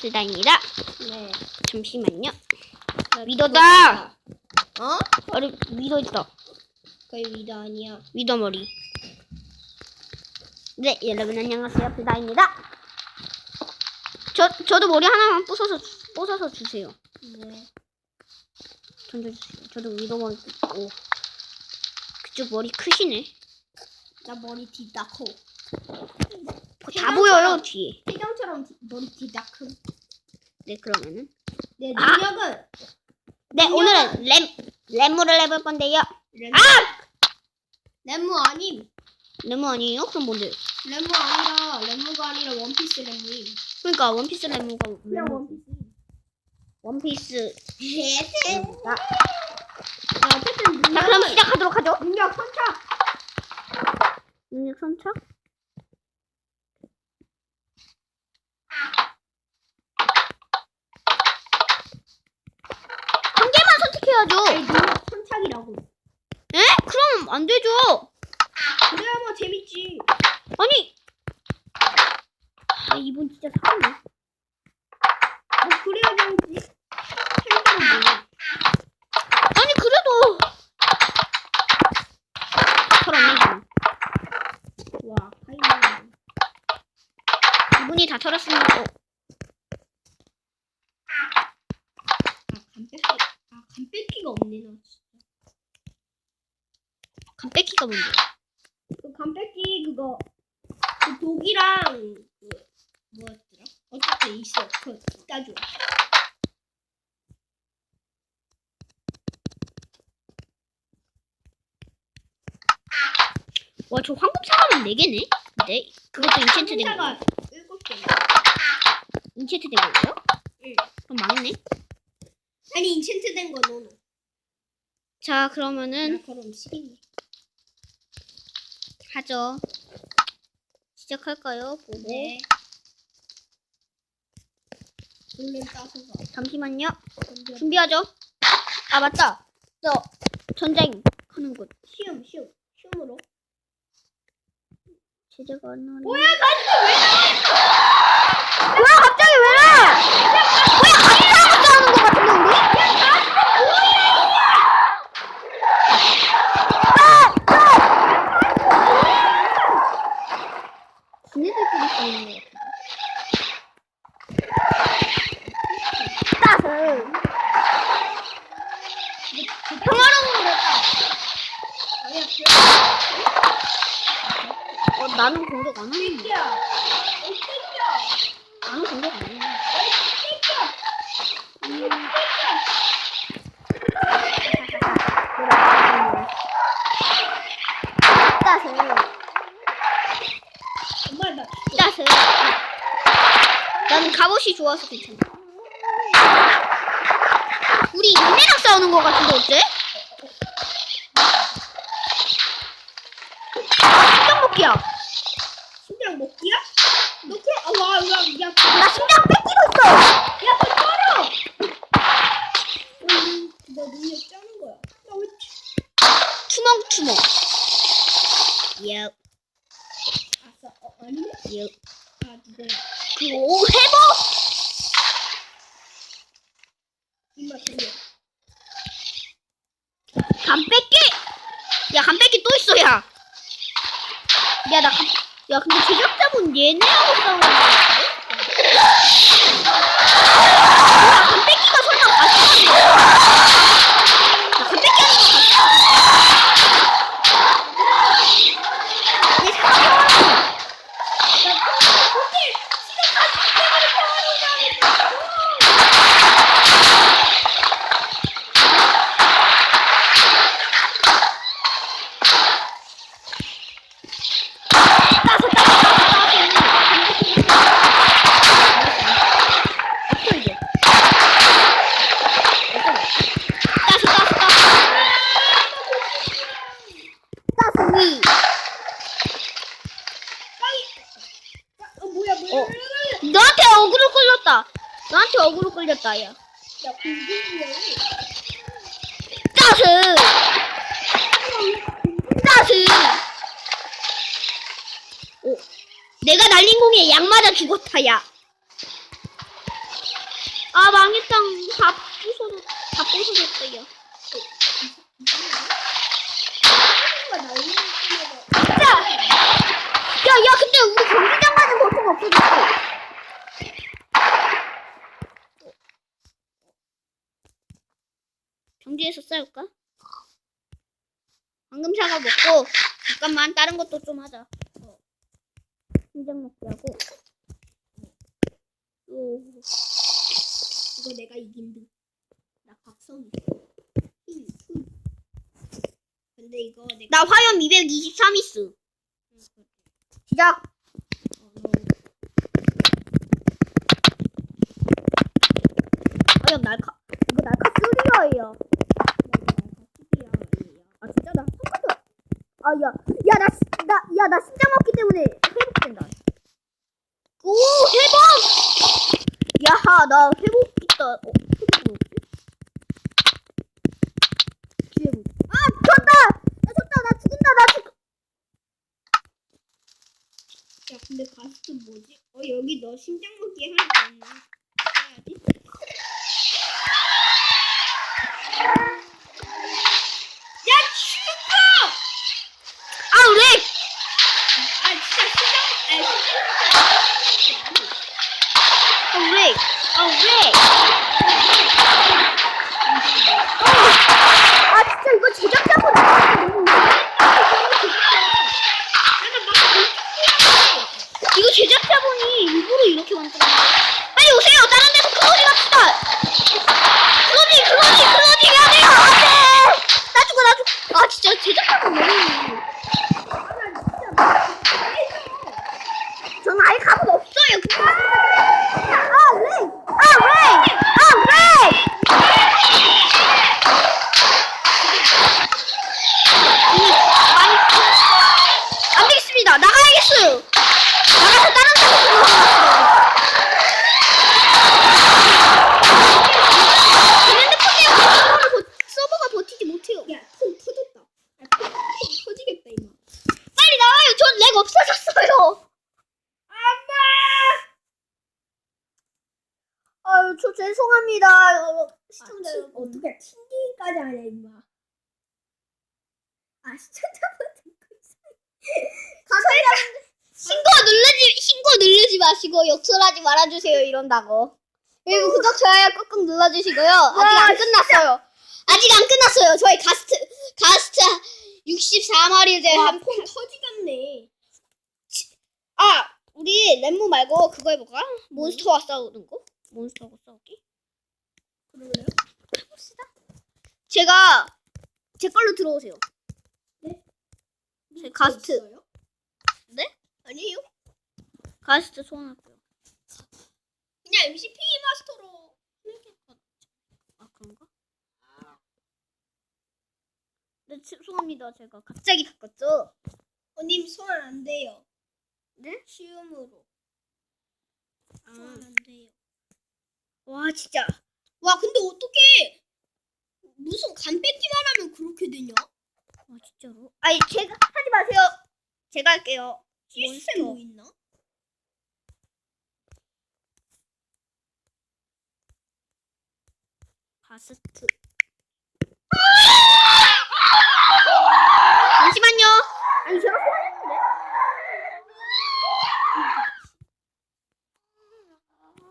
불다입니다. 네. 잠시만요. 나 위더다. 어? 머리 위더 있다. 거의 위더 아니야. 위더 머리. 네, 여러분 안녕하세요. 불다입니다. 저 저도 머리 하나만 부숴서 주- 부숴서 주세요. 네. 던져주세요. 저도 위더 머리 있고. 그쪽 머리 크시네. 나 머리 뒤 다 커. 다 보여요 뒤에. 태경처럼 뒤- 머리 뒤다 큰. 네, 그러면은. 내 아! 능력은 네, 오늘은 램 램무를 해볼 건데요. 렘. 아! 렘무 아님. 램무 아니에요? 그럼 뭔데? 렘무 아니라 렘무가 아니라 원피스 렘무임. 그러니까 원피스 램무가 그냥 원피스. 원피스. 예세. 램무가. 자, 어쨌든 자, 그럼 시작하도록 하죠. 능력 선착. 능력 선착. 한 개만 선택해야죠. 아니 능력 선착이라고. 에? 그럼 안 되죠. 그래야 뭐 재밌지. 아니. 아, 이분 진짜 사람네. 뭐 그래야 재밌지. 팬들은 뭐야? 아니, 그래도. 털었네. 와, 파이브. 이분이 다 털었으니까. 어, 아, 간 뺏기. 아, 간 뺏기가 없네, 나 진짜. 간 뺏기가 뭔데? 그 간 뺏기 그거 그 독이랑 그 뭐였더라? 어쨌든 있어. 그 따줘. 와, 저 황금 사과는 4개네? 네. 그것도 인챈트 된 거예요? 일곱 개. 인챈트 된 거예요? 응. 그럼 망했네. 아니 인챈트 된거 너는. 자, 그러면은 나 그럼 시기니. 하죠. 시작할까요? 보고. 네. 따서. 잠시만요. 준비하죠. 아, 맞다. 저 전쟁 하는 것. 시험 시험 시험으로. 제재가 안 나네. 뭐야 가지고 왜 뭐야, 갑자기 왜 이래? 왜 감싸고 싸우는 것 같은데, 우리? 지네들끼리 싸우는 것 같은데. 따스. 평화로운 거다. 아니야 어, 나는 공격 안 하는데. 나는 갑옷이 좋아서 괜찮아. 우리 인내랑 싸우는 것 같은데 어째? 심장 먹기야. 심장 먹기야? 와, 야, 나 심장 뺏기고 있어. 야, 너 떨어. 음, 너 능력 짜는 거야. 나왜 투멍투멍. 예, 아싸, 어, 아니네? 예. 아, 누구야? 그리고 해보. 임마 돌려. 간 뺏기. 야, 간 뺏기 또 있어, 야. 야, 나 간, 야, 근데 제작자분 얘네하고 싸우는 거 같아. 야, 간 뺏기가 설마 같이 하는 거야? 야, 간 뺏기 하는 거 같아. 얘 잠깐만. 따서, 따서, 따서, 따서. 없어, 이제. 따서, 따서, 따서. 따서, 위. 어, 뭐야, 뭐야. 어. 너한테 어그로 끌렸다. 끌렸다, 야. 야. 따스! 따스! 오. 내가 날린 공에 양 맞아 죽었다, 야. 아 망했다. 다 부서졌, 다 부서졌다, 야. 야, 야, 근데 우리 경기장 가는 버튼 없어졌어. 경기에서 싸울까? 방금 사과 먹고 잠깐만 다른 것도 좀 하자. 어. 심장 먹기 하고. 오. 이거 내가 이긴 듯. 나 힐. 근데 이거 내가 나 화염 223 있어. 시작. 어, 너 화염 날카 쓰리어예요. 아 진짜 나 한번도 아 야 야 나 나 야 나 심장 먹기 때문에 회복된다 오 회복 야하 나 회복 있다 어 회복 뭐지 기회복 아 졌다 나 졌다 나 죽는다 나 죽 야, 근데 가스트 뭐지? 어, 여기 너 심장 먹기 더 있네. 해야지. 야, 죽어! 아 왜? 아, 진짜 심장, 아, 심장. 아 왜? 아 왜? 어. 아 진짜 이거 제작자분 너무 이거 제작자분이 일부러 이렇게 만든 거야. 빨리 오세요. 다른 데서 클로징 합시다. 클로징, 클로징, 클로징 해야 돼요. 안 돼. 나 죽어, 나 죽어. 아, 진짜 제작자분 너무. 저는 아예 감은 없어요. 그거. 아, 왜? 아, 왜? 아, 왜? 이미 많이 안 되겠습니다. 나가야겠어요. 나가서 다른 데로 들어가겠어요. 제 핸드폰 때문에 서버를 버, 서버가 버티지 못해요. 야, 통 터졌다. 야, 통, 통 터지겠다, 이마. 빨리 나와요. 전 렉 없어졌어요. 아유, 저 어, 시청자 아, 튕- 여러분. 어떻게 튕기기까지 하냐, 이마. 아, 시청자분 듣고 있어. 신고 누르지 신고 누르지 마시고 욕설하지 말아주세요 이런다고. 그리고 구독 좋아요 꾹꾹 눌러주시고요. 아직 안 끝났어요. 아직 안 끝났어요. 저희 가스트 가스트 64마리제 와, 한. 폰 터지겠네. 아 우리 랩모 말고 그거 해볼까? 몬스터와 싸우는 거? 몬스터하고 싸우기? 해봅시다. 제가 제 걸로 들어오세요. 네? 제 가스트 있어요? 네? 아니에요. 가스트 소환할게요. 그냥 MCP 마스터로. 아 그런가? 네 죄송합니다. 제가 갑자기 바꿨죠. 어, 님 소환 안 돼요. 네? 시음으로. 아, 소환 안 돼요. 와 진짜. 와, 근데 어떻게 무슨 간 뺏기만 하면 그렇게 되냐? 와 진짜로? 아니 제가 하지 마세요. 제가 할게요. 시스템 뭐 있나? 가스트. 잠시만요. 아니 제가 소환했는데.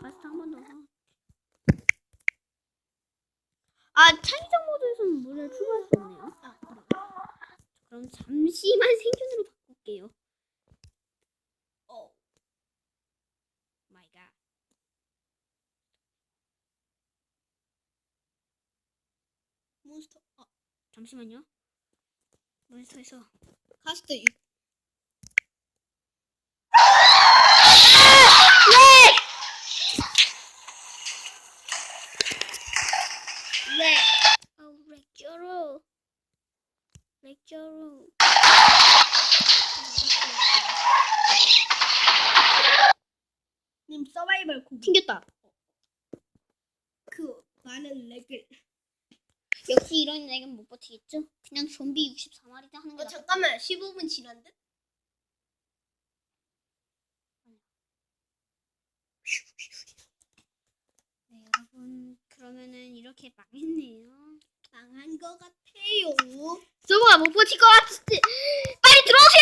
가스트 한 번 더. 아 창의적 모드에서는 문을 추가할 수 없네요. 아, 그래. 그럼 잠시만 생존으로 바꿀게요. 어. 마이 갓. 몬스터. 아, 잠시만요. 몬스터에서 가스트 6. 네. 아우 렉처로. 렉처로. 님 서바이벌 고 튕겼다. 그 많은 렉을. 역시 이런 렉은 못 버티겠죠? 그냥 좀비 64마리 하는 어, 거다. 잠깐만. 15분 지난 듯? 네, 여러분. 그러면은 이렇게 망했네요. 망한 것 같아요. 서버가 못 버틸 것 같지. 빨리 들어오세요.